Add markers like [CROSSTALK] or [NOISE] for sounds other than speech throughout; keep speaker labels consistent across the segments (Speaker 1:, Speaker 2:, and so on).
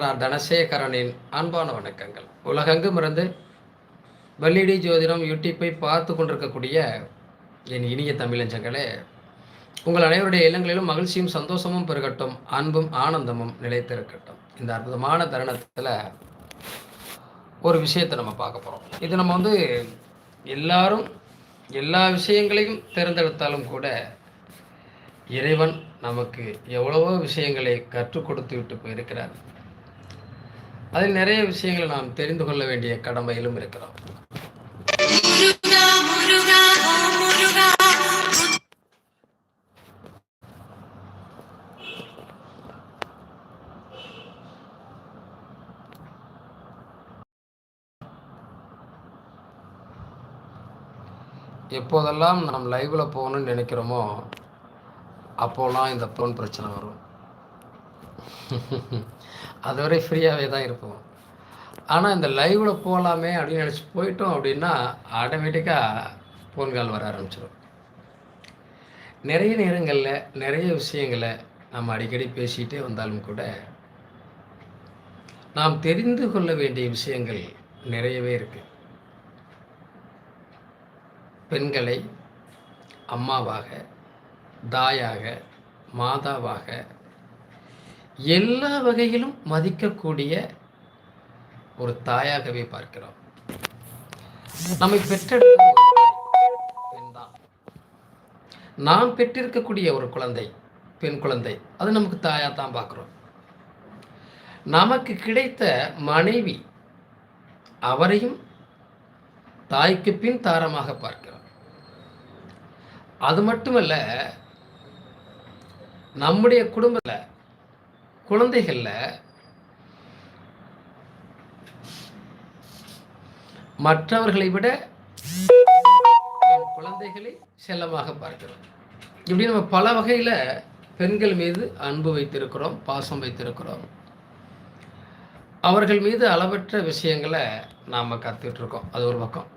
Speaker 1: நான் தனசேகரனின் அன்பான வணக்கங்கள். உலகெங்கும் இருந்து வெள்ளிடி ஜோதிடம் யூடியூப்பை பார்த்து கொண்டிருக்கக்கூடிய என் இனிய தமிழஞ்சங்களே உங்கள் அனைவருடைய இல்லங்களிலும் மகிழ்ச்சியும் சந்தோஷமும் பெருகட்டும் அன்பும் ஆனந்தமும் நிலைத்திருக்கட்டும். இந்த அற்புதமான தருணத்தில் ஒரு விஷயத்தை நம்ம பார்க்க போகிறோம் இது நம்ம வந்து எல்லாரும் எல்லா விஷயங்களையும் தேர்ந்தெடுத்தாலும் கூட இறைவன் நமக்கு எவ்வளவோ விஷயங்களை கற்றுக் கொடுத்து விட்டு போயிருக்கிறார். அதில் நிறைய விஷயங்களை நாம் தெரிந்து கொள்ள வேண்டிய கடமையிலும் இருக்கிறோம். எப்போதெல்லாம் நாம் லைவில் போகணும்னு நினைக்கிறோமோ அப்போல்லாம் இந்த ஃபோன் பிரச்சனை வரும். [LAUGHS] அதுவரை ஃப்ரீயாகவே தான் இருப்போம். ஆனால் இந்த லைவில் போகலாமே அப்படின்னு நினச்சி போயிட்டோம் அப்படின்னா ஆட்டோமேட்டிக்காக ஃபோன் கால் வர ஆரம்பிச்சிடும் நிறைய நேரங்களில் நிறைய விஷயங்களை நம்ம அடிக்கடி பேசிகிட்டே வந்தாலும் கூட நாம் தெரிந்து கொள்ள வேண்டிய விஷயங்கள் நிறையவே இருக்குது பெண்களை அம்மாவாக தாயாக மாதாவாக எல்லா வகையிலும் மதிக்கக்கூடிய ஒரு தாயாகவே பார்க்கிறோம். நம்மை பெற்றெடுத்த நாம் பெற்றிருக்கக்கூடிய ஒரு குழந்தை பெண் குழந்தை. அது நமக்கு தாயாக தான் பார்க்குறோம். நமக்கு கிடைத்த மனைவி அவரையும் தாய்க்கு பின் தாரமாக பார்க்கிறோம். அது மட்டுமல்ல நம்முடைய குடும்பத்தில் குழந்தைகளில் மற்றவர்களை விட நம் குழந்தைகளை செல்லமாக பார்க்கிறோம். இப்படி நம்ம பல வகையில் பெண்கள் மீது அன்பு வைத்திருக்கிறோம் பாசம் வைத்திருக்கிறோம். அவர்கள் மீது அளவற்ற விஷயங்களை நாம் கற்றுட்ருக்கோம் அது ஒரு பக்கம்.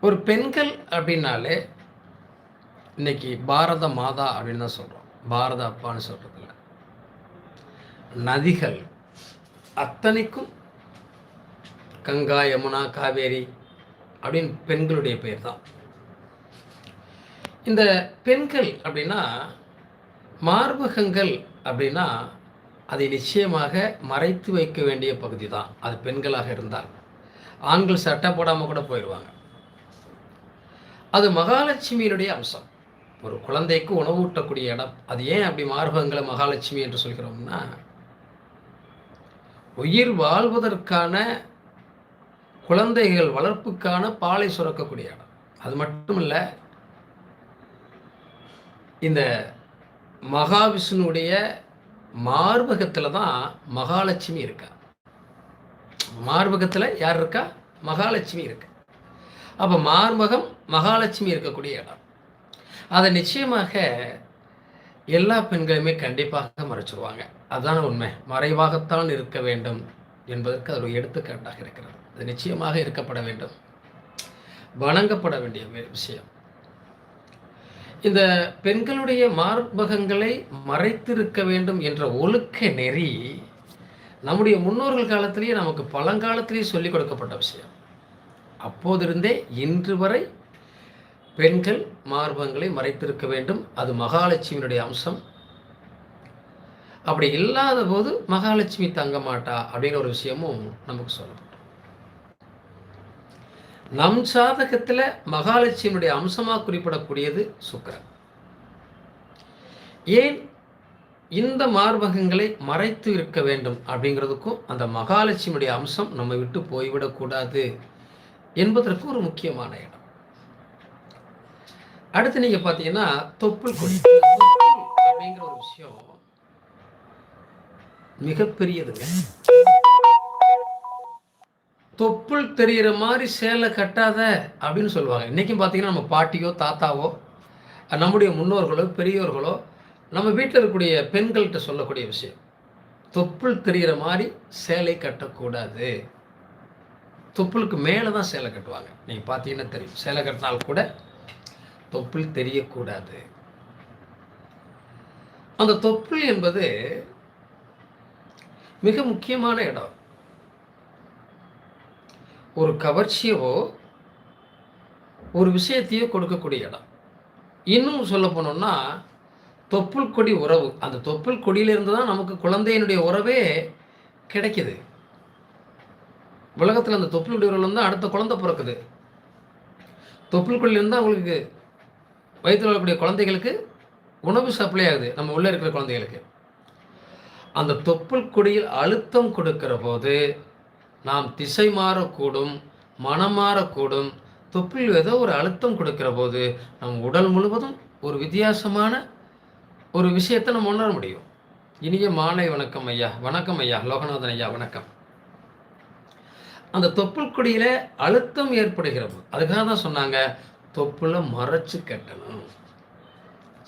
Speaker 1: ஒரு பெண்கள் அப்படின்னாலே இன்னைக்கு பாரத மாதா அப்படின்னு தான் சொல்கிறோம் பாரத அப்பான்னு சொல்கிறதுல நதிகள் அத்தனைக்கும் கங்கா யமுனா காவேரி அப்படின்னு பெண்களுடைய பெயர் தான். இந்த பெண்கள் அப்படின்னா மார்பகங்கள் அப்படின்னா அதை நிச்சயமாக மறைத்து வைக்க வேண்டிய பகுதி தான். அது பெண்களாக இருந்தால். ஆண்கள் சட்டை போடாமல் கூட போயிடுவாங்க அது மகாலட்சுமியினுடைய அம்சம். ஒரு குழந்தைக்கு உணவூட்டக்கூடிய இடம். அது ஏன் அப்படி மார்பகங்களை மகாலட்சுமி என்று சொல்கிறோம்னா உயிர் வாழ்வதற்கான குழந்தைகள் வளர்ப்புக்கான பாலை சுரக்கக்கூடிய இடம். அது மட்டும் இல்லை இந்த மகாவிஷ்ணுடைய மார்பகத்தில் தான் மகாலட்சுமி இருக்கா. மார்பகத்தில் யார் இருக்கா? மகாலட்சுமி இருக்கு. அப்போ மார்பகம் மகாலட்சுமி இருக்கக்கூடிய இடம். அதை நிச்சயமாக எல்லா பெண்களுமே கண்டிப்பாக மறைச்சிருவாங்க. அதுதான் உண்மை. மறைவாகத்தான் இருக்க வேண்டும் என்பதற்கு அது ஒரு எடுத்துக்காட்டாக இருக்கிறது. அது நிச்சயமாக இருக்கப்பட வேண்டும். வணங்கப்பட வேண்டிய விஷயம். இந்த பெண்களுடைய மார்பகங்களை மறைத்திருக்க வேண்டும் என்ற ஒழுக்க நெறி நம்முடைய முன்னோர்கள் காலத்திலேயே நமக்கு பழங்காலத்திலேயே சொல்லிக் கொடுக்கப்பட்ட விஷயம். அப்போதிருந்தே இன்று வரை பெண்கள் மார்பகங்களை மறைத்திருக்க வேண்டும். அது மகாலட்சுமியினுடைய அம்சம். அப்படி இல்லாத போது மகாலட்சுமி தங்க மாட்டா அப்படிங்கிற ஒரு விஷயமும் நமக்கு சொல்லப்படும் நம் சாதகத்தில் மகாலட்சுமியுடைய அம்சமாக குறிப்பிடக்கூடியது சுக்கரன். ஏன் இந்த மார்பகங்களை மறைத்து இருக்க வேண்டும் அப்படிங்கிறதுக்கும் அந்த மகாலட்சுமியுடைய அம்சம் நம்ம விட்டு போய்விடக்கூடாது என்பதற்கு ஒரு முக்கியமான இடம். அடுத்து நீங்க பார்த்தீங்கன்னா தொப்புள் கொடி. தொப்புள் அப்படிங்கிற ஒரு விஷயம் மிகப்பெரியதுங்க. தொப்புள் தெரிகிற மாதிரி சேலை கட்டாத அப்படின்னு சொல்லுவாங்க. இன்றைக்கும் பார்த்தீங்கன்னா நம்ம பாட்டியோ தாத்தாவோ நம்முடைய முன்னோர்களோ பெரியோர்களோ நம்ம வீட்டில் இருக்கக்கூடிய பெண்கள்கிட்ட சொல்லக்கூடிய விஷயம். தொப்புள் தெரிகிற மாதிரி சேலை கட்டக்கூடாது. தொப்புளுக்கு மேலே தான் சேலை கட்டுவாங்க. நீங்கள் பார்த்தீங்கன்னா தெரியும். சேலை கட்டினால் கூட தொப்புள் தெரியக்கூடாது. அந்த தொப்புள் என்பது மிக முக்கியமான இடம். ஒரு கவர்ச்சியவோ ஒரு விஷயத்தையோ கொடுக்கக்கூடிய இடம். இன்னும் சொல்ல போனோம்னா தொப்புள் கொடி உறவு. அந்த தொப்புள் கொடியிலிருந்து தான் நமக்கு குழந்தையினுடைய உறவே கிடைக்கிது. உலகத்தில் அந்த தொப்புள் கொடி உறவுலேருந்து அடுத்த குழந்தை பிறக்குது. தொப்புள் கொடியிலேருந்து தான் அவங்களுக்கு வயிற்றில் வரக்கூடிய குழந்தைகளுக்கு உணவு சப்ளை ஆகுது. நம்ம உள்ளே இருக்கிற குழந்தைகளுக்கு. அந்த தொப்புள் கொடியில் அழுத்தம் கொடுக்கிற போது நாம் திசை மாறக்கூடும் மனம் மாறக்கூடும். தொப்புள் ஏதோ ஒரு அழுத்தம் கொடுக்கிற போது நம் உடல் முழுவதும் ஒரு வித்தியாசமான ஒரு விஷயத்தை நம்ம உணர முடியும். இனிய மாலை வணக்கம் ஐயா. வணக்கம் ஐயா. லோகநாதன் ஐயா வணக்கம். அந்த தொப்புள் கொடியில் அழுத்தம் ஏற்படுகிற போது அதுக்காக தான் சொன்னாங்க தொப்புல மறைச்சு கட்டணும்.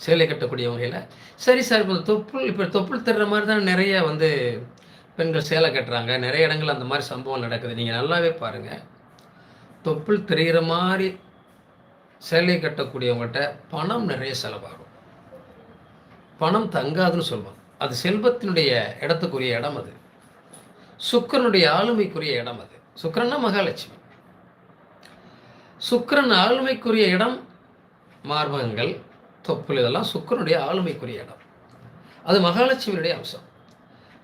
Speaker 1: சேலை கட்டக்கூடிய வகையில் சரி சார் இப்போ தொப்புள் இப்போ தொப்புள் தர்ற மாதிரி தான் நிறைய வந்து பெண்கள் சேலை கட்டுறாங்க. நிறைய இடங்கள் அந்த மாதிரி சம்பவம் நடக்குது. நீங்கள் நல்லாவே பாருங்கள் தொப்புள் தெரிகிற மாதிரி சேலை கட்டக்கூடியவங்கள்ட்ட பணம் நிறைய செலவாகும். பணம் தங்காதுன்னு சொல்லுவாங்க. அது செல்வத்தினுடைய இடத்துக்குரிய இடம் அது. சுக்கரனுடைய ஆளுமைக்குரிய இடம் அது. சுக்கரன்னா மகாலட்சுமி. சுக்கிரன் ஆளுமைக்குரிய இடம் மார்பகங்கள் தொப்புள் இதெல்லாம் சுக்கிரனுடைய ஆளுமைக்குரிய இடம். அது மகாலட்சுமியுடைய அம்சம்.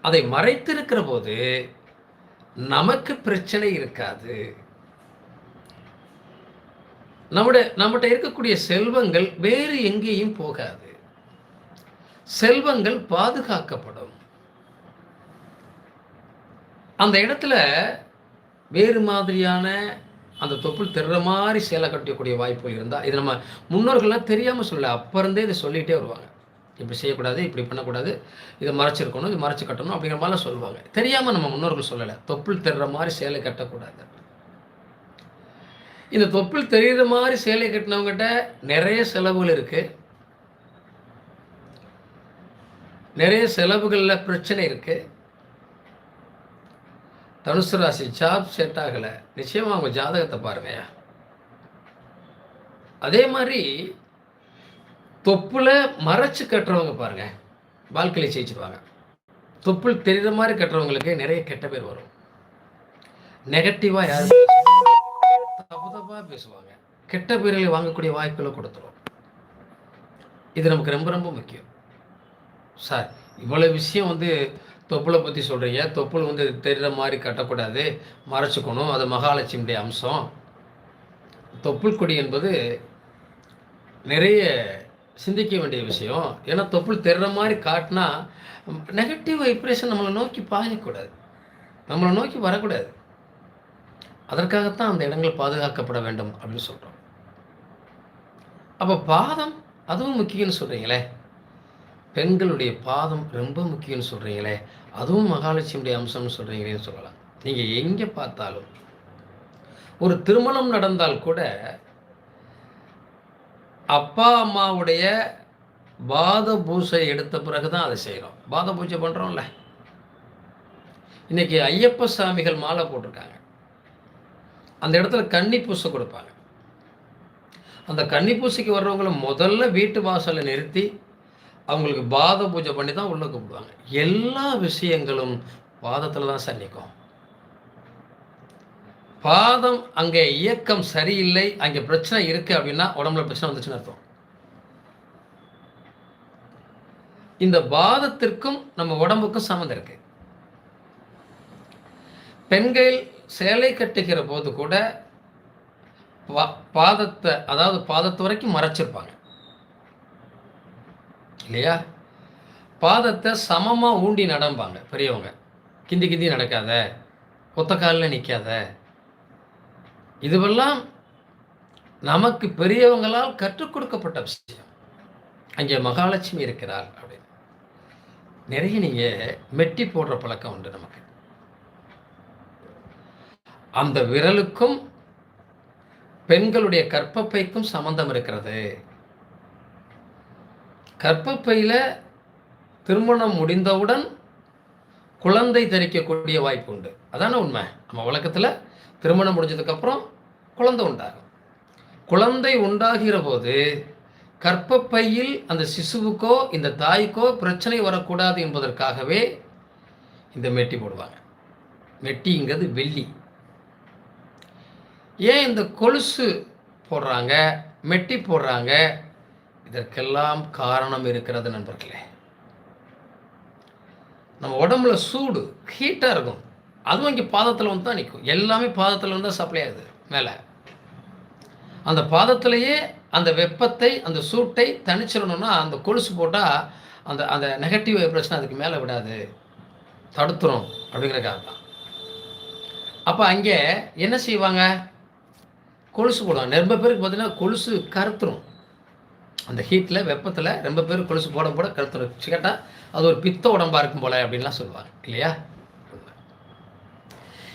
Speaker 1: அதை மறைத்திருக்கிற போது நமக்கு பிரச்சனை இருக்காது. நம்முடைய நம்மகிட்ட இருக்கக்கூடிய செல்வங்கள் வேறு எங்கேயும் போகாது. செல்வங்கள் பாதுகாக்கப்படும். அந்த இடத்துல வேறு மாதிரியான அந்த தொப்புள் தெர்ற மாதிரி சேலை கட்டக்கூடிய வாய்ப்புகள் இருந்தால் இது நம்ம முன்னோர்கள்லாம் தெரியாமல் சொல்லலை. அப்போ இருந்தே இதை சொல்லிகிட்டே வருவாங்க. இப்படி செய்யக்கூடாது இப்படி பண்ணக்கூடாது இதை மறைச்சிருக்கணும் இது மறைச்சு கட்டணும் அப்படிங்கிற மாதிரிலாம் சொல்லுவாங்க. தெரியாமல் நம்ம முன்னோர்கள் சொல்லலை. தொப்புள் தெர்ற மாதிரி சேலை கட்டக்கூடாது. இந்த தொப்புள் தெரிகிற மாதிரி சேலை கட்டினவங்ககிட்ட நிறைய செலவுகள் இருக்குது நிறைய செலவுகளில் பிரச்சனை இருக்குது தனுசு ராசி ஜாப் செட் ஆகலை. நிச்சயமாக அவங்க ஜாதகத்தை பாருங்கய்யா. அதே மாதிரி தொப்புல மறைச்சு கட்டுறவங்க பாருங்க. வாழ்க்கையை ஜெயிச்சிருவாங்க. தொப்புள் தெரிகிற மாதிரி கட்டுறவங்களுக்கு நிறைய கெட்ட பேர் வரும். நெகட்டிவாக யாரும் தப்பு தப்பாக பேசுவாங்க. கெட்ட பேர்களை வாங்கக்கூடிய வாய்ப்புகளை கொடுத்துரும். இது நமக்கு ரொம்ப ரொம்ப முக்கியம். சார் இவ்வளோ விஷயம் வந்து தொப்புளை பற்றி சொல்கிறீங்க தொப்புள் வந்து தெரிகிற மாதிரி கட்டக்கூடாது. மறைச்சிக்கணும். அது மகாலட்சுமியுடைய அம்சம். தொப்புள் கொடி என்பது நிறைய சிந்திக்க வேண்டிய விஷயம். ஏன்னா தொப்புள் தெரிகிற மாதிரி காட்டினா நெகட்டிவ் வைப்ரேஷன் நம்மளை நோக்கி பாயக்கூடாது நம்மளை நோக்கி வரக்கூடாது. அதற்காகத்தான் அந்த இடங்கள் பாதுகாக்கப்பட வேண்டும் அப்படின்னு சொல்கிறோம் அப்போ பாதம் அதுவும் முக்கியம்னு சொல்கிறீங்களே பெண்களுடைய பாதம் ரொம்ப முக்கியம்னு சொல்கிறீங்களே அதுவும் மகாலட்சுமியுடைய அம்சம்னு சொல்கிறீங்களேன்னு சொல்லலாம். நீங்கள் எங்கே பார்த்தாலும் ஒரு திருமணம் நடந்தால் கூட அப்பா அம்மாவுடைய பாத பூசை எடுத்த பிறகு தான் அதை செய்கிறோம் பாத பூஜை பண்ணுறோம்ல இன்னைக்கு ஐயப்ப சாமிகள் மாலை போட்டிருக்காங்க. அந்த இடத்துல கன்னி பூசை கொடுப்பாங்க. அந்த கன்னி பூசைக்கு வர்றவங்களை முதல்ல வீட்டு வாசலில் நிறுத்தி அவங்களுக்கு பாத பூஜை பண்ணி தான் உள்ளே கூப்பிடுவாங்க. எல்லா விஷயங்களும் பாதத்தில் தான் சார் நிற்கும். பாதம் அங்கே இயக்கம் சரியில்லை அங்கே பிரச்சனை இருக்கு அப்படின்னா உடம்புல பிரச்சனை வந்துச்சுன்னு அர்த்தம். இந்த பாதத்திற்கும் நம்ம உடம்புக்கும் சம்மந்தம் இருக்கு. பெண்கள் சேலை கட்டுகிற போது கூட பா- பாதத்தை அதாவது பாதத்து வரைக்கும் மறைச்சிருப்பாங்க. இல்லையா? பாதத்தை சமமாக ஊண்டி நடம்பாங்க பெரியவங்க. கிந்தி கிந்தி நடக்காத ஒத்த காலில் நிற்காத இதுவெல்லாம் நமக்கு பெரியவங்களால் கற்றுக் கொடுக்கப்பட்ட விஷயம். அங்கே மகாலட்சுமி இருக்கிறாள் அப்படின்னு. நிறைய நீங்கள் மெட்டி போடுற பழக்கம் உண்டு நமக்கு. அந்த விரலுக்கும் பெண்களுடைய கற்பப்பைக்கும் சம்பந்தம் இருக்கிறது. கர்ப்பப்பையில் திருமணம் முடிந்தவுடன் குழந்தை தரிக்கக்கூடிய வாய்ப்பு உண்டு. அதான உண்மை? நம்ம வழக்கத்தில் திருமணம் முடிஞ்சதுக்கப்புறம் குழந்தை உண்டாகும். குழந்தை உண்டாகிற போது கர்ப்பப்பையில் அந்த சிசுவுக்கோ இந்த தாய்க்கோ பிரச்சனை வரக்கூடாது என்பதற்காகவே இந்த மெட்டி போடுவாங்க. மெட்டிங்கிறது வெள்ளி. ஏன் இந்த கொலுசு போடுறாங்க? மெட்டி போடுறாங்க? இதற்கெல்லாம் காரணம் இருக்கிறது நண்பர்களே. நம்ம உடம்புல சூடு ஹீட்டாக இருக்கும். அதுவும் இங்கே பாதத்தில் வந்து தான் நிற்கும் எல்லாமே பாதத்தில் வந்து தான் சப்ளை ஆகுது மேலே. அந்த பாதத்திலேயே அந்த வெப்பத்தை அந்த சூட்டை தணிச்சிடணும்னா அந்த கொலுசு போட்டால் அந்த அந்த நெகட்டிவ் வைப்ரேஷன் அதுக்கு மேலே விடாது. தடுத்துரும் அப்படிங்கிறக்காக தான். அப்போ அங்கே என்ன செய்வாங்க? கொலுசு போடுவாங்க. ரொம்ப பேருக்கு பார்த்தீங்கன்னா கொலுசு கருத்துரும். அந்த ஹீட்டில் வெப்பத்தில் ரொம்ப பேர் கொலுசு போட போட கருத்துரும் கேட்டால் அது ஒரு பித்த உடம்பா இருக்கும் போல அப்படின்லாம் சொல்லுவாங்க. இல்லையா?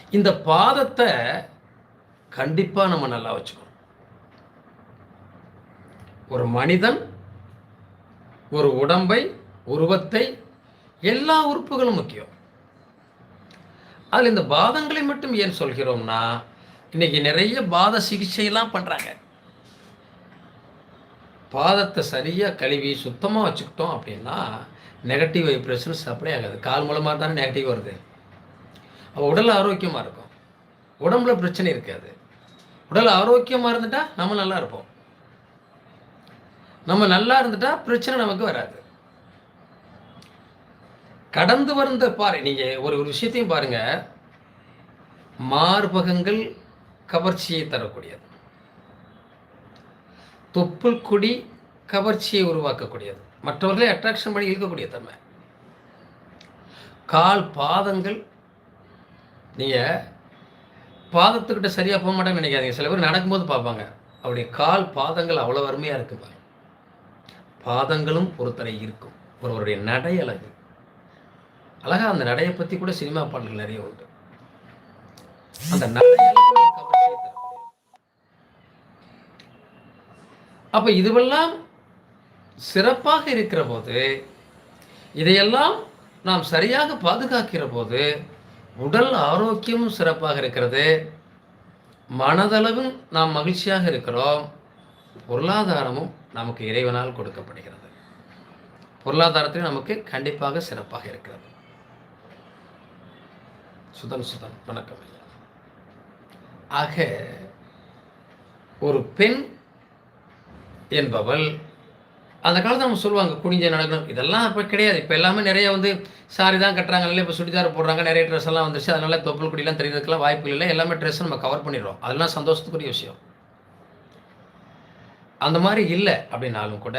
Speaker 1: இந்த பாதத்தை கண்டிப்பாக நம்ம நல்லா வச்சுக்கணும். ஒரு மனிதன் ஒரு உடம்பை உருவத்தை எல்லா உறுப்புகளும் முக்கியம். அதில் இந்த பாதங்களை மட்டும் ஏன் சொல்கிறோம்னா இன்னைக்கு நிறைய பாத சிகிச்சையெல்லாம் பண்ணுறாங்க பாதத்தை சரியாக கழுவி சுத்தமாக வச்சுக்கிட்டோம் அப்படின்னா நெகட்டிவ் வைப்ரேஷன்ஸ் சப்ளை ஆகாது. கால் மூலமாக தானே நெகட்டிவ் வருது. அப்போ உடல் ஆரோக்கியமாக இருக்கும். உடம்புல பிரச்சனை இருக்காது. உடல் ஆரோக்கியமாக இருந்துட்டால் நம்ம நல்லா இருப்போம். நம்ம நல்லா இருந்துட்டால் பிரச்சனை நமக்கு வராது. கடந்து வந்த பாரு நீங்கள் ஒரு ஒரு விஷயத்தையும் பாருங்க. மார்பகங்கள் கவர்ச்சியை தரக்கூடியது. தொப்புள் கொடி கவர்ச்சியை உருவாக்கக்கூடியது. மற்றவர்களை அட்ராக்ஷன் பண்ணி இருக்கக்கூடிய தன்மை. கால் பாதங்கள் நீங்க பாதத்துக்கிட்ட சரியாக போக மாட்டேன்னு நினைக்காதீங்க. சில பேர் நடக்கும்போது பார்ப்பாங்க. அவருடைய கால் பாதங்கள் அவ்வளோ அருமையாக இருக்குங்க பாதங்களும் பொறுத்தனை இருக்கும் ஒருவருடைய நடை அழகு. அழகா அந்த நடையை பற்றி கூட சினிமா பாடல்கள் நிறைய உண்டு. அந்த நடை அழகு ஒரு கவர்ச்சியை தரக்கூடியது. அப்போ இதுவெல்லாம் சிறப்பாக இருக்கிற போது இதையெல்லாம் நாம் சரியாக பாதுகாக்கிற போது உடல் ஆரோக்கியமும் சிறப்பாக இருக்கிறது. மனதளவும் நாம் மகிழ்ச்சியாக இருக்கிறோம். பொருளாதாரமும் நமக்கு இறைவனால் கொடுக்கப்படுகிறது. பொருளாதாரத்திலும் நமக்கு கண்டிப்பாக சிறப்பாக இருக்கிறது. சுதன் சுதன். வணக்கம் ஐயா. ஆக ஒரு பெண் என்பவள் அந்த காலத்தில் நம்ம சொல்லுவாங்க குனிஞ்ச நடக்கணும். இதெல்லாம் அப்போ கிடையாது. இப்போ எல்லாமே நிறைய வந்து சாரி தான் கட்டுறாங்க இல்லை இப்போ சுடிதார் போடுறாங்க நிறைய ட்ரெஸ் எல்லாம் வந்துருச்சு அதனால தொப்பல் குடிலாம் தெரியறதுக்கெல்லாம் வாய்ப்பு இல்லை எல்லாமே ட்ரெஸ் நம்ம கவர் பண்ணிடுறோம். அதெல்லாம் சந்தோஷத்துக்குரிய விஷயம். அந்த மாதிரி இல்லை அப்படின்னாலும் கூட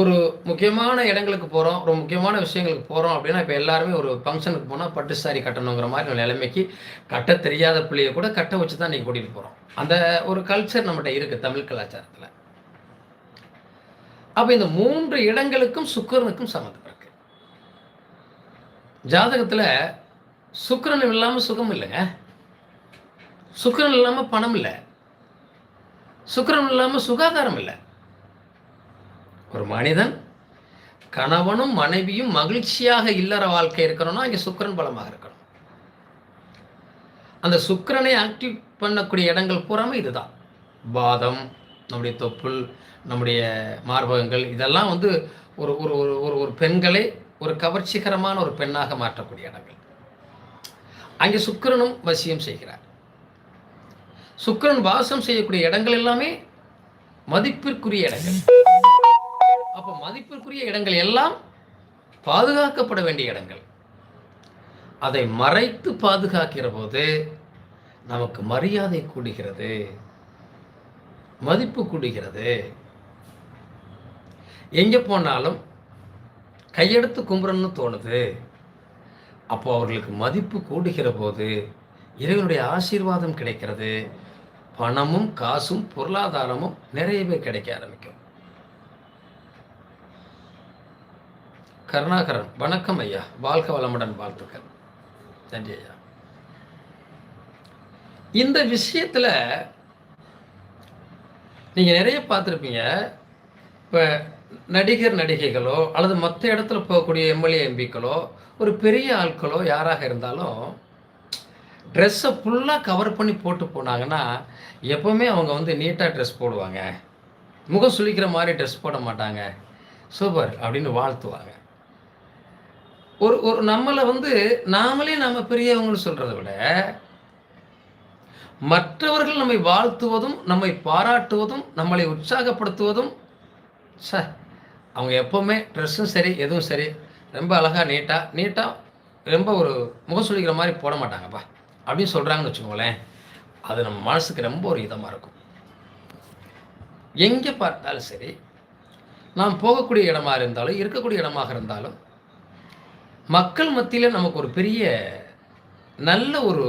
Speaker 1: ஒரு முக்கியமான இடங்களுக்கு போகிறோம் ஒரு முக்கியமான விஷயங்களுக்கு போகிறோம் அப்படின்னா இப்போ எல்லாருமே ஒரு ஃபங்க்ஷனுக்கு போனால் பட்டு சாரி கட்டணுங்கிற மாதிரி ஒரு நிலைமைக்கு கட்ட தெரியாத பிள்ளைய கூட கட்ட வச்சு தான் நீங்கள் கூட்டிகிட்டு போகிறோம் அந்த ஒரு கல்ச்சர் நம்மகிட்ட இருக்குது தமிழ் கலாச்சாரத்தில். அப்போ இந்த மூன்று இடங்களுக்கும் சுக்கரனுக்கும் சம்மந்தம் இருக்கு. ஜாதகத்தில் சுக்கரன் இல்லாமல் சுகம் இல்லைங்க சுக்கரன் இல்லாமல் பணம் இல்லை. சுக்கரன் இல்லாமல் சுகாதாரம் இல்லை. ஒரு மனிதன் கணவனும் மனைவியும் மகிழ்ச்சியாக இல்லற வாழ்க்கை இருக்கணும்னா இங்கே சுக்கிரன் பலமாக இருக்கணும். அந்த சுக்கரனை ஆக்டிவ் பண்ணக்கூடிய இடங்கள் பூராமே இதுதான். பாதம் நம்முடைய தொப்புள் நம்முடைய மார்பகங்கள் இதெல்லாம் வந்து ஒரு ஒரு ஒரு ஒரு ஒரு பெண்களை ஒரு கவர்ச்சிகரமான ஒரு பெண்ணாக மாற்றக்கூடிய இடங்கள். அங்கே சுக்கிரனும் வசியம் செய்கிறார். சுக்கரன் வாசம் செய்யக்கூடிய இடங்கள் எல்லாமே மதிப்பிற்குரிய இடங்கள். அப்போ மதிப்பிற்குரிய இடங்கள் எல்லாம் பாதுகாக்கப்பட வேண்டிய இடங்கள். அதை மறைத்து பாதுகாக்கிற போது நமக்கு மரியாதை கூடுகிறது மதிப்பு கூடுகிறது. எங்கே போனாலும் கையெடுத்து கும்புறன்னு தோணுது. அப்போ அவர்களுக்கு மதிப்பு கூடுகிற போது இறைவனுடைய ஆசீர்வாதம் கிடைக்கிறது. பணமும் காசும் பொருளாதாரமும் நிறையவே கிடைக்க ஆரம்பிக்கும். கருணாகரன் வணக்கம் ஐயா. வாழ்க வளமுடன் வாழ்த்துக்கள். நன்றி ஐயா. இந்த விஷயத்தில் நீங்கள் நிறைய பார்த்துருப்பீங்க. இப்போ நடிகர் நடிகைகளோ அல்லது மற்ற இடத்துல போகக்கூடிய எம்எல்ஏ எம்பிக்களோ ஒரு பெரிய ஆட்களோ யாராக இருந்தாலும் ட்ரெஸ்ஸை ஃபுல்லாக கவர் பண்ணி போட்டு போனாங்கன்னா எப்போவுமே அவங்க வந்து நீட்டாக ட்ரெஸ் போடுவாங்க. முகம் சுழிக்கிற மாதிரி ட்ரெஸ் போட மாட்டாங்க. சூப்பர் அப்படின்னு வாழ்த்துவாங்க. ஒரு ஒரு நம்மளை வந்து நாமளே நம்ம பெரியவங்கன்னு சொல்கிறத விட மற்றவர்கள் நம்மை வாழ்த்துவதும் நம்மை பாராட்டுவதும் நம்மளை உற்சாகப்படுத்துவதும் ச அவங்க எப்போவுமே ட்ரெஸ்ஸும் சரி எதுவும் சரி ரொம்ப அழகாக நீட்டாக நீட்டாக ரொம்ப ஒரு முகம் சொல்லிக்கிற மாதிரி போட மாட்டாங்கப்பா. அப்படின்னு சொல்கிறாங்கன்னு வச்சுக்கோங்களேன் அது நம்ம மனசுக்கு ரொம்ப ஒரு இதமாக இருக்கும். எங்கே பார்த்தாலும் சரி நாம் போகக்கூடிய இடமாக இருந்தாலும் இருக்கக்கூடிய இடமாக இருந்தாலும் மக்கள் மத்தியில் நமக்கு ஒரு பெரிய நல்ல ஒரு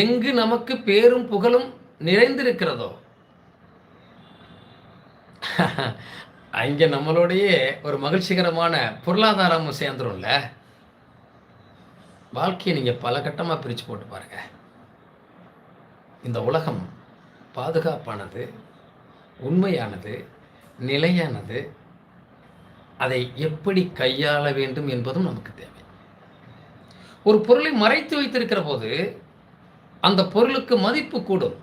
Speaker 1: எங்கு நமக்கு பேரும் புகழும் நிறைந்திருக்கிறதோ? அங்கே நம்மளுடைய ஒரு மகிழ்ச்சிகரமான பொருளாதாரமும் சேர்ந்துரும்ல? வாழ்க்கையை நீங்கள் பல கட்டமாக பிரித்து போட்டு பாருங்க. இந்த உலகம் பாதுகாப்பானது உண்மையானது நிலையானது அதை எப்படி கையாள வேண்டும் என்பதும் நமக்கு தேவை. ஒரு பொருளை மறைத்து வைத்திருக்கிற போது அந்த பொருளுக்கு மதிப்பு கூடும்.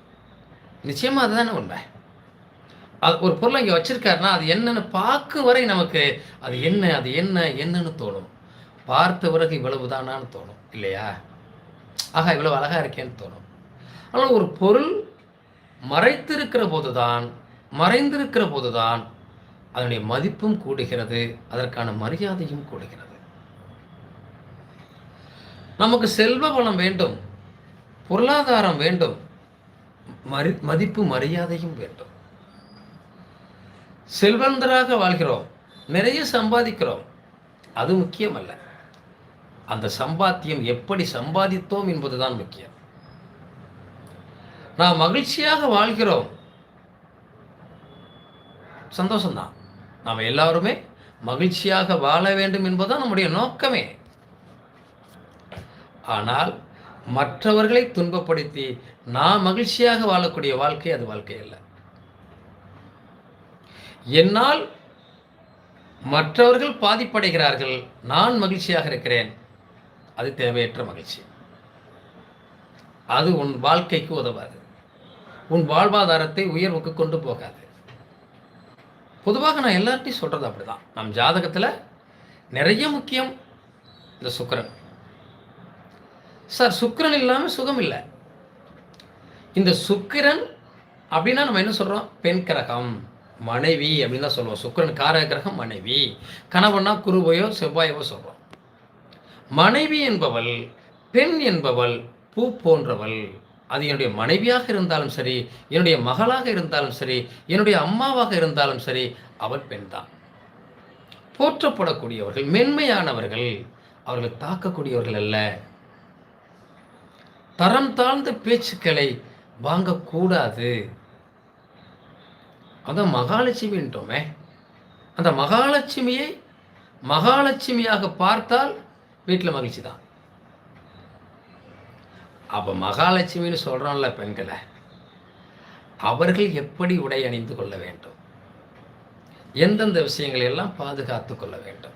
Speaker 1: நிச்சயமாக அதுதானே உண்மை? அது ஒரு பொருளை இங்கே வச்சிருக்காருன்னா அது என்னென்னு பார்க்கும் வரை நமக்கு அது என்ன அது என்ன என்னன்னு தோணும். பார்த்த பிறகு இவ்வளவு தானான்னு தோணும் இல்லையா? ஆகா இவ்வளவு அழகா இருக்கேன்னு தோணும். ஆனால் ஒரு பொருள் மறைத்திருக்கிற போதுதான் மறைந்திருக்கிற போதுதான் அதனுடைய மதிப்பும் கூடுகிறது அதற்கான மரியாதையும் கூடுகிறது. நமக்கு செல்வ வளம் வேண்டும் பொருளாதாரம் வேண்டும் மரி மதிப்பு மரியாதையும் வேண்டும். செல்வந்தராக வாழ்கிறோம் நிறைய சம்பாதிக்கிறோம் அது முக்கியம் அல்ல அந்த சம்பாத்தியம் எப்படி சம்பாதித்தோம் என்பதுதான் முக்கியம். நாம் மகிழ்ச்சியாக வாழ்கிறோம் சந்தோஷம்தான். நாம் எல்லாருமே மகிழ்ச்சியாக வாழ வேண்டும் என்பதுதான் நம்முடைய நோக்கமே. ஆனால் மற்றவர்களை துன்பப்படுத்தி நான் மகிழ்ச்சியாக வாழக்கூடிய வாழ்க்கை அது வாழ்க்கை அல்ல. என்னால் மற்றவர்கள் பாதிப்படைகிறார்கள் நான் மகிழ்ச்சியாக இருக்கிறேன். அது தேவையற்ற மகிழ்ச்சி. அது உன் வாழ்க்கைக்கு உதவாது. உன் வாழ்வாதாரத்தை உயர்வுக்கு கொண்டு போகாது. பொதுவாக நான் எல்லார்ட்டையும் சொல்கிறது அப்படிதான். நம் ஜாதகத்தில் நிறைய முக்கியம் இந்த சுக்கிரன். சார் சுக்கிரன் இல்லாமல் சுகம் இல்லை. இந்த சுக்கிரன் அப்படின்னா நம்ம என்ன சொல்கிறோம் பெண் கிரகம் மனைவி அப்படின்னு தான் சொல்லுவோம். சுக்கிரன் காரக கிரகம் மனைவி. கணவனா குருவையோ செவ்வாயவோ சொல்கிறோம் மனைவி என்பவள் பெண் என்பவள் பூ போன்றவள். அது என்னுடைய மனைவியாக இருந்தாலும் சரி என்னுடைய மகளாக இருந்தாலும் சரி என்னுடைய அம்மாவாக இருந்தாலும் சரி அவள் பெண்தான் போற்றப்படக்கூடியவர்கள் மென்மையானவர்கள் அவர்கள் தாக்கக்கூடியவர்கள் அல்ல. தரம் தாழ்ந்த பேச்சுக்களை வாங்கக்கூடாது. அதான் மகாலட்சுமின்றோமே அந்த மகாலட்சுமியை மகாலட்சுமியாக பார்த்தால் வீட்டில் மகிழ்ச்சி தான். அப்போ மகாலட்சுமின்னு சொல்கிறோம்ல பெண்களை அவர்கள் எப்படி உடை அணிந்து கொள்ள வேண்டும்? எந்தெந்த விஷயங்களை எல்லாம் பாதுகாத்து கொள்ள வேண்டும்?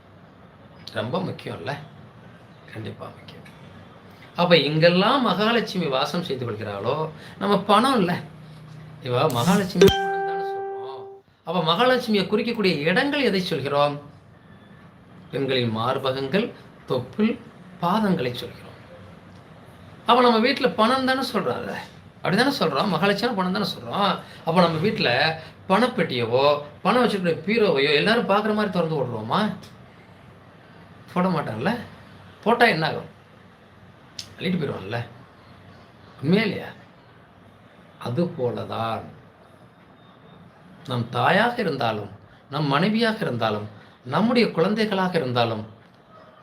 Speaker 1: ரொம்ப முக்கியம்ல. கண்டிப்பாக முக்கியம். அப்போ இங்கெல்லாம் மகாலட்சுமி வாசம் செய்து கொள்கிறாளோ? நம்ம பணம் இல்லை இவ மகாலட்சுமி சொல்கிறோம் அப்போ மகாலட்சுமியை குறிக்கக்கூடிய இடங்கள் எதை சொல்கிறோம்? பெண்களின் மார்பகங்கள் தொப்புள் பாதங்களை சொல்கிறோம். அப்போ நம்ம வீட்டில் பணம் தானே சொல்கிறாரு அப்படி தானே சொல்கிறோம் மகாலட்சுமி பணம் தானே சொல்கிறோம் அப்போ நம்ம வீட்டில் பணப்பெட்டியவோ பணம் வச்சுருக்கிற பீரோவையோ எல்லாரும் பார்க்குற மாதிரி திறந்து விடுறோமா போட மாட்டார்ல போட்டால் என்ன ஆகும்? அள்ளிட்டு போயிடுவான்ல. உண்மையா இல்லையா? அது போலதான். நம் தாயாக இருந்தாலும் நம் மனைவியாக இருந்தாலும் நம்முடைய குழந்தைகளாக இருந்தாலும்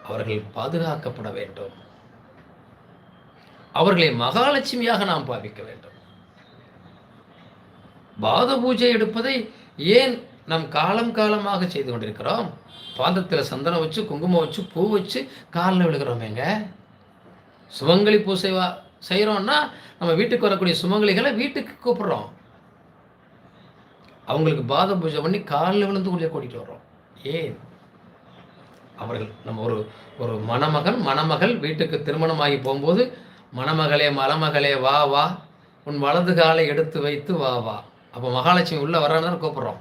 Speaker 1: அவர்கள் பாதுகாக்கப்பட வேண்டும். அவர்களை மகாலட்சுமியாக நாம் பாவிக்க வேண்டும். பாத பூஜை எடுப்பதை ஏன் நம் காலம் காலமாக செய்து கொண்டிருக்கிறோம்? பாதத்தில் சந்தனம் வச்சு குங்குமம் வச்சு பூ வச்சு காலில் விழுகிறோமேங்க சுமங்கலி பூசை வா செய்கிறோம்னா நம்ம வீட்டுக்கு வரக்கூடிய சுமங்கலிகளை வீட்டுக்கு கூப்பிடுறோம். அவங்களுக்கு பாத பூஜை பண்ணி காலில் விழுந்து உள்ளே கூட்டிகிட்டு வர்றோம். ஏன்? அவர்கள் நம்ம ஒரு ஒரு மணமகன் மணமகள் வீட்டுக்கு திருமணமாகி போகும்போது மணமகளே மலமகளே வா வா. உன் வலது காலை எடுத்து வைத்து வா வா. அப்போ மகாலட்சுமி உள்ள வரான்னு கூப்பிட்றோம் கூப்பிடுறோம்.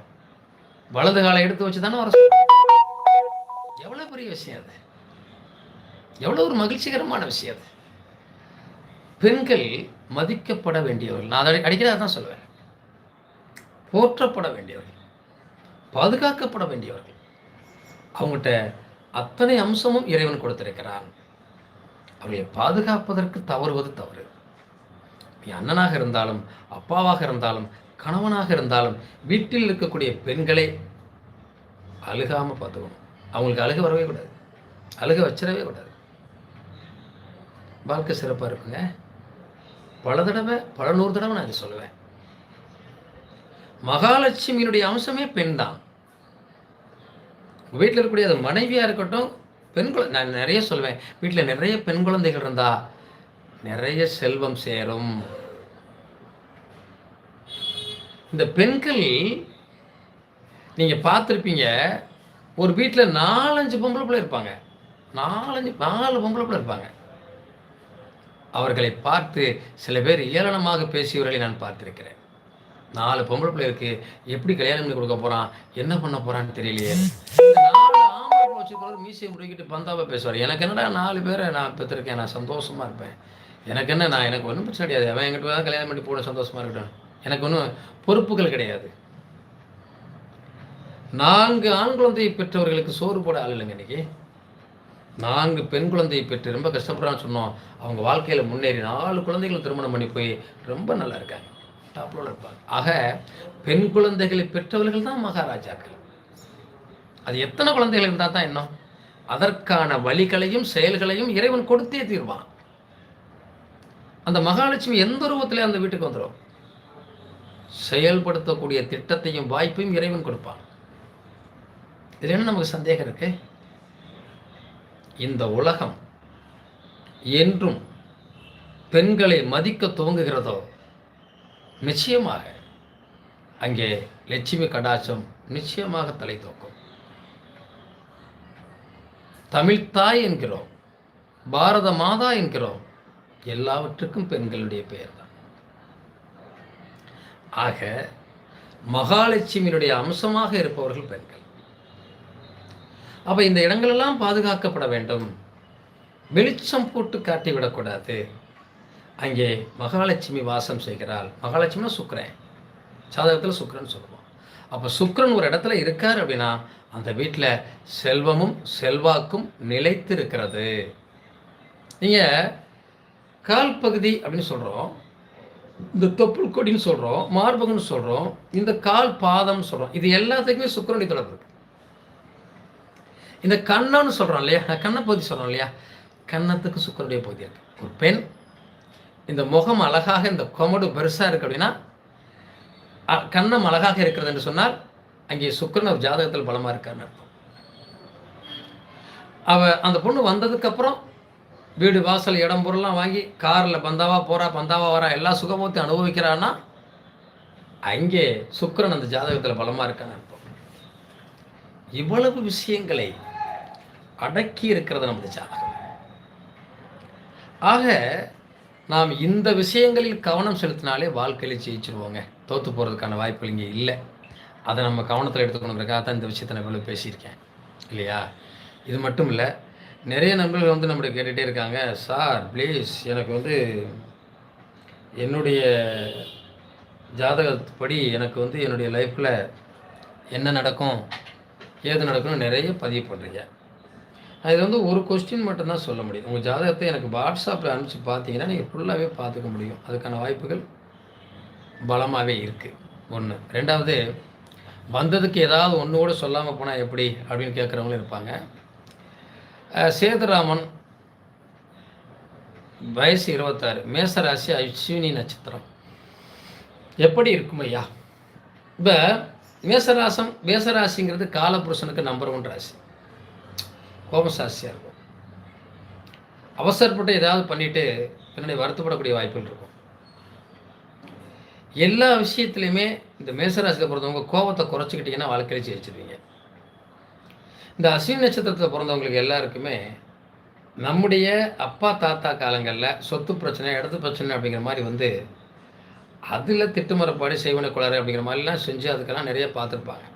Speaker 1: வலது காலை எடுத்து வச்சு தானே வர எவ்வளோ எவ்வளவு பெரிய விஷயம் அது. எவ்வளவு ஒரு மகிழ்ச்சிகரமான விஷயம் அது. பெண்கள் மதிக்கப்பட வேண்டியவர்கள். நான் அதை அடிக்கடி தான் சொல்லுவேன். போற்றப்பட வேண்டியவர்கள். பாதுகாக்கப்பட வேண்டியவர்கள். அவங்ககிட்ட அத்தனை அம்சமும் இறைவன் கொடுத்திருக்கிறான். அவர்களை பாதுகாப்பதற்கு தவறுவது தவறு. நீ அண்ணனாக இருந்தாலும் அப்பாவாக இருந்தாலும் கணவனாக இருந்தாலும் வீட்டில் இருக்கக்கூடிய பெண்களை அழுகாமல் பார்த்துக்கணும். அவங்களுக்கு அழுக வரவே கூடாது. அழுக வச்சிடவே கூடாது. வாழ்க்கை சிறப்பாக இருக்குங்க. பல தடவை பல நூறு தடவை நான் இதை சொல்லுவேன். மகாலட்சுமியினுடைய அம்சமே பெண் தான் வீட்டில் இருக்கக்கூடிய அது மனைவியாக இருக்கட்டும் பெண் குழந்தை நான் நிறைய சொல்லுவேன் வீட்டில் நிறைய பெண் குழந்தைகள் இருந்தா நிறைய செல்வம் சேரும். இந்த பெண்கள் நீங்கள் பார்த்துருப்பீங்க ஒரு வீட்டில் நாலஞ்சு பொம்பளை பிள்ளை இருப்பாங்க. நாலஞ்சு நாலு பொம்பளை பிள்ளை இருப்பாங்க. அவர்களை பார்த்து சில பேர் ஏளனமாக பேசியவர்களை நான் பார்த்திருக்கிறேன். நாலு பொம்பளை பிள்ளைகளுக்கு எப்படி கல்யாணம் பண்ணி கொடுக்க போறான்? என்ன பண்ண போகிறான்னு தெரியலையே. இந்த மீசையை முறுக்கிட்டு பந்தாவை பேசுவார். எனக்கு என்னடா நாலு பேரை நான் பெற்றிருக்கேன் நான் சந்தோஷமா இருப்பேன். எனக்கு என்ன நான் எனக்கு ஒன்றும் பிரச்சனை கிடையாது. அவன் எங்கிட்ட தான் கல்யாணம் பண்ணி போட சந்தோஷமா இருக்கட்டும். எனக்கு ஒன்றும் பொறுப்புகள் கிடையாது. நான்கு ஆண் குழந்தையை பெற்றவர்களுக்கு சோறு போட ஆள் இல்லைங்க இன்னைக்கு. நான்கு பெண் குழந்தையை பெற்று ரொம்ப கஷ்டப்படுறான்னு சொன்னோம். அவங்க வாழ்க்கையில் முன்னேறி நாலு குழந்தைகளை திருமணம் பண்ணி போய் ரொம்ப நல்லா இருக்காங்க. டாப்ல இருப்பாங்க. ஆக பெண் குழந்தைகளை பெற்றவர்கள் தான் மகாராஜாக்கள். அது எத்தனை குழந்தைகள் இருந்தால் தான் என்ன அதற்கான வழிகளையும் செயல்களையும் இறைவன் கொடுத்தே தீர்வான். அந்த மகாலட்சுமி எந்த ரூபத்திலே அந்த வீட்டுக்கு வந்துடும்? செயல்படுத்தக்கூடிய திட்டத்தையும் வாய்ப்பையும் இறைவன் கொடுப்பான். இதில் என்ன நமக்கு சந்தேகம் இருக்கு? இந்த உலகம் என்றும் பெண்களை மதிக்க துவங்குகிறதோ? நிச்சயமாக. அங்கே லட்சுமி கடாச்சம் நிச்சயமாக தலை தூக்கும். தமிழ்த்தாய் என்கிறோம் பாரத மாதா என்கிறோம் எல்லாவற்றுக்கும் பெண்களுடைய பெயர் தான் ஆக மகாலட்சுமியினுடைய அம்சமாக இருப்பவர்கள் பெண்கள். அப்போ இந்த இடங்களெல்லாம் பாதுகாக்கப்பட வேண்டும். வெளிச்சம் போட்டு காட்டி விடக்கூடாது அங்கே மகாலட்சுமி வாசம் செய்கிறாள். மகாலட்சுமினா சுக்கரன். சாதகத்தில் சுக்கரன் சொல்லுவோம். அப்போ சுக்கிரன் ஒரு இடத்துல இருக்கார் அப்படின்னா அந்த வீட்டில் செல்வமும் செல்வாக்கும் நிலைத்து இருக்கிறது நீங்கள் கால் பகுதி அப்படின்னு சொல்கிறோம் இந்த தொப்புள் கொடின்னு சொல்கிறோம் மார்பகம்னு சொல்கிறோம் இந்த கால் பாதம்னு சொல்கிறோம் இது எல்லாத்துக்குமே சுக்கரனுடைய தொடர்பு இருக்கு. இந்த கண்ணன்னு சொல்கிறோம் இல்லையா? கண்ணை பகுதி சொல்கிறோம் இல்லையா? கன்னத்துக்கு சுக்கரனுடைய பகுதி இருக்கு. ஒரு பெண் இந்த முகம் அழகாக இந்த கொமடு பெருசாக இருக்கு அப்படின்னா அ- அழகாக இருக்கிறது என்று சொன்னால் அங்கே சுக்கரன் ஒரு ஜாதகத்தில் பலமாக இருக்கான்னு அர்த்தம். அவ அந்த பொண்ணு வந்ததுக்கப்புறம் வீடு வாசல் இடம் பொருள்லாம் வாங்கி காரில் பந்தாவா போகிறா பந்தாவா வரா எல்லா சுகமத்தையும் அனுபவிக்கிறான்னா அங்கே சுக்கரன் அந்த ஜாதகத்தில் பலமாக இருக்கான்னு அர்த்தம். இவ்வளவு விஷயங்களை அடக்கி இருக்கிறது நமது ஜாதகம். ஆக நாம் இந்த விஷயங்களில் கவனம் செலுத்தினாலே வாழ்க்கையில் ஜெயிச்சிருவோங்க. தோற்று போகிறதுக்கான வாய்ப்புகள் இங்கே இல்லை. அதை நம்ம கவனத்தில் எடுத்துக்கணுங்கிறக்காக தான் இந்த விஷயத்தை நான் இவ்வளோ பேசியிருக்கேன். இல்லையா? இது மட்டும் இல்லை நிறைய நண்பர்கள் வந்து நம்மளை கேட்டுகிட்டே இருக்காங்க சார் ப்ளீஸ் எனக்கு வந்து என்னுடைய ஜாதகப்படி எனக்கு வந்து என்னுடைய லைஃப்பில் என்ன நடக்கும் ஏது நடக்கும்னு நிறைய பதிவு பண்ணுறீங்க நான் இது வந்து ஒரு கொஸ்டின் மட்டும்தான் சொல்ல முடியும். உங்கள் ஜாதகத்தை எனக்கு வாட்ஸ்அப்பில் அனுப்பிச்சு பார்த்தீங்கன்னா நீங்கள் ஃபுல்லாகவே பார்த்துக்க முடியும். அதுக்கான வாய்ப்புகள் பலமாகவே இருக்குது ஒன்று ரெண்டாவது வந்ததுக்கு ஏதாவது ஒன்று கூட சொல்லாமல் போனால் எப்படி அப்படின்னு கேட்குறவங்களும் இருப்பாங்க. சேதுராமன் வயசு இருபத்தாறு மேசராசி அஸ்வினி நட்சத்திரம். எப்படி இருக்கும் ஐயா? இப்போ மேசராசம் மேசராசிங்கிறது காலபுருஷனுக்கு நம்பர் ஒன் ராசி. கோபசாசியாக இருக்கும். அவசரப்பட்டு ஏதாவது பண்ணிட்டு பின்னாடி வருத்தப்படக்கூடிய வாய்ப்புகள் இருக்கும். எல்லா விஷயத்துலையுமே இந்த மேசராசியில் பிறந்தவங்க கோபத்தை குறைச்சிக்கிட்டிங்கன்னா வாழ்க்கையில ஜெயிச்சிருவீங்க. இந்த அஸ்வினி நட்சத்திரத்தில் பிறந்தவங்களுக்கு எல்லாருக்குமே நம்முடைய அப்பா தாத்தா காலங்களில் சொத்து பிரச்சனை இடத்து பிரச்சனை அப்படிங்கிற மாதிரி வந்து அதில் திட்டுமரப்பாடு செய்வன குளறு அப்படிங்கிற மாதிரிலாம் செஞ்சு அதுக்கெல்லாம் நிறைய பார்த்துருப்பாங்க.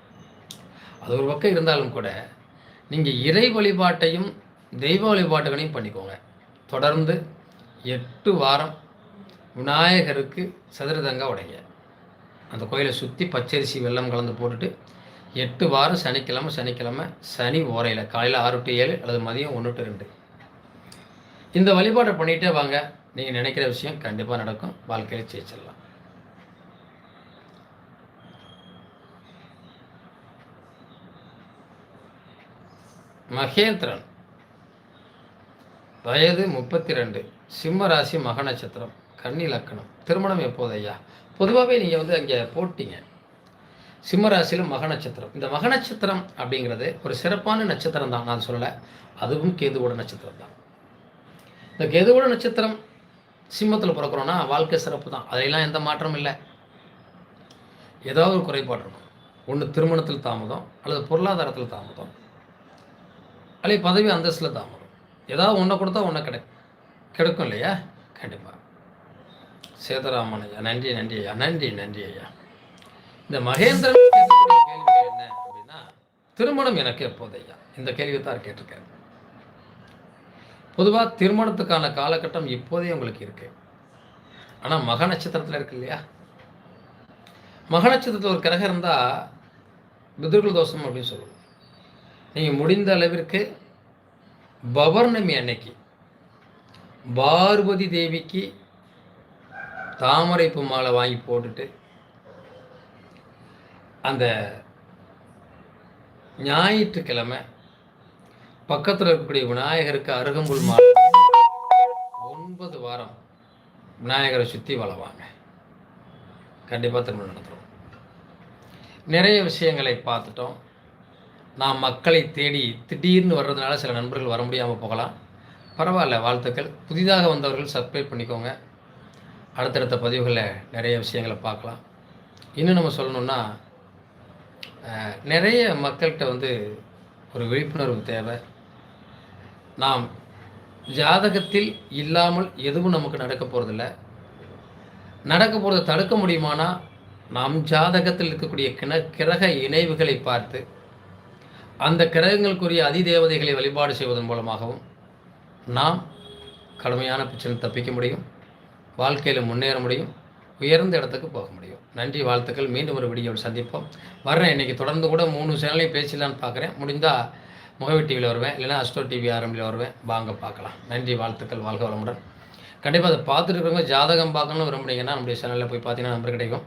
Speaker 1: அது ஒரு பக்கம் இருந்தாலும் கூட நீங்கள் இறை வழிபாட்டையும் தெய்வ வழிபாட்டுகளையும் பண்ணிக்கோங்க. தொடர்ந்து எட்டு வாரம் விநாயகருக்கு சதுரதங்க உடைங்க. அந்த கோயிலை சுற்றி பச்சரிசி வெள்ளம் கலந்து போட்டுட்டு எட்டு வாரம் சனிக்கிழமை சனிக்கிழமை சனி ஓரையில் காலையில் ஆறு டு ஏழு அல்லது மதியம் ஒன்று டு ரெண்டு. இந்த வழிபாட்டை பண்ணிகிட்டே வாங்க. நீங்கள் நினைக்கிற விஷயம் கண்டிப்பாக நடக்கும். வாழ்க்கையில் ஜெயிச்சிடலாம். மகேந்திரன். வயது முப்பத்தி ரெண்டு. சிம்ம ராசி மக நட்சத்திரம். கன்னி லக்கணம் திருமணம் எப்போது ஐயா? பொதுவாகவே நீங்கள் வந்து அங்கே போட்டிங்க. சிம்மராசியில் மக நட்சத்திரம். இந்த மக நட்சத்திரம் அப்படிங்கிறது ஒரு சிறப்பான நட்சத்திரம் தான். நான் சொல்லலை. அதுவும் கேதுவோட நட்சத்திரம் தான். இந்த கேதுவோட நட்சத்திரம் சிம்மத்தில் பிறக்கிறோன்னா வாழ்க்கை சிறப்பு தான். அதிலெல்லாம் எந்த மாற்றமும் இல்லை. ஏதாவது ஒரு குறைபாடு இருக்கும். ஒன்று திருமணத்தில் தாமதம் அல்லது பொருளாதாரத்தில் தாமதம் அல்லது பதவி அந்தஸ்தில் தாமதம். ஏதாவது ஒன்றை கொடுத்தா ஒன்றை கிடை கிடைக்கும் இல்லையா? கண்டிப்பாக சேதராமன் ஐயா நன்றி நன்றி ஐயா நன்றி நன்றி ஐயா. இந்த மகேந்திரன் கேள்வி என்ன அப்படின்னா திருமணம் எனக்கு எப்போது ஐயா? இந்த கேள்வி தான் கேட்டிருக்கேன் பொதுவாக திருமணத்துக்கான காலகட்டம் இப்போதே உங்களுக்கு இருக்கு. ஆனால் மக நட்சத்திரத்தில் இருக்கு இல்லையா? மக நட்சத்திரத்தில் ஒரு கிரகம் இருந்தால் பிதுர்கள் தோஷம் அப்படின்னு சொல்லுவோம். நீங்கள் முடிந்த அளவிற்கு பவர்ணமி அன்னைக்கு பார்வதி தேவிக்கு தாமரை பூ மாலை வாங்கி போட்டுட்டு அந்த ஞாயிற்றுக்கிழமை பக்கத்தில் இருக்கக்கூடிய விநாயகருக்கு அருகம்புல் மாலை. ஒன்பது வாரம் விநாயகரை சுற்றி வளவாங்க கண்டிப்பாக திருமணம் நடத்துகிறோம் நிறைய விஷயங்களை பார்த்துட்டோம். நான் மக்களை தேடி திடீர்னு வர்றதுனால சில நண்பர்கள் வர முடியாமல் போகலாம். பரவாயில்ல வாழ்த்துக்கள். புதிதாக வந்தவர்கள் சப்ஸ்கிரைப் பண்ணிக்கோங்க. அடுத்தடுத்த பதிவுகளில் நிறைய விஷயங்களை பார்க்கலாம். இன்னும் நம்ம சொல்லணும்னா நிறைய மக்கள்கிட்ட வந்து ஒரு விழிப்புணர்வு தேவை. நாம் ஜாதகத்தில் இல்லாமல் எதுவும் நமக்கு நடக்க போகிறதில்ல நடக்க போகிறத தடுக்க முடியுமானா நாம் ஜாதகத்தில் இருக்கக்கூடிய கிண கிரக இணைவுகளை பார்த்து அந்த கிரகங்களுக்குரிய அதிதேவதைகளை வழிபாடு செய்வதன் மூலமாகவும் நாம் கடுமையான பிரச்சனை தப்பிக்க முடியும். வாழ்க்கையில் முன்னேற முடியும் உயர்ந்த இடத்துக்கு போக முடியும். நன்றி வாழ்த்துக்கள். மீண்டும் ஒரு வீடியோவில் சந்திப்போம். வர்றேன். இன்றைக்கி தொடர்ந்து கூட மூணு சேனலையும் பேசலான்னு பார்க்குறேன் முடிந்தால் முகவி டிவியில் வருவேன். இல்லைன்னா அஸ்டோ டிவி ஆரம்பியில் வருவேன். வாங்க பார்க்கலாம். நன்றி வாழ்த்துக்கள். வாழ்க வளமுடன். கண்டிப்பாக அதை பார்த்துட்டு இருக்கிறவங்க ஜாதகம் பார்க்கணும் விரும்புனீங்கன்னா நம்முடைய சேனலில் போய் பார்த்தீங்கன்னா நம்பர் கிடைக்கும்.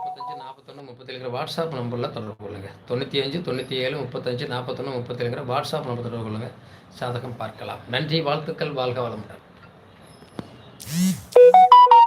Speaker 1: முப்பத்தஞ்சு நாற்பத்தொன்று முப்பத்தேழுங்கிற வாட்ஸ்அப் நம்பரில் தொடர்பு கொள்ளுங்கள் தொண்ணூற்றி அஞ்சு தொண்ணூற்றி ஏழு முப்பத்தஞ்சு நாற்பத்தொன்று முப்பத்தேழுங்கிற வாட்ஸ்அப் நம்பர் தொடர்பு கொள்ளுங்கள் ஜாதகம் பார்க்கலாம். நன்றி வாழ்த்துக்கள். வாழ்க வளமுடன். Música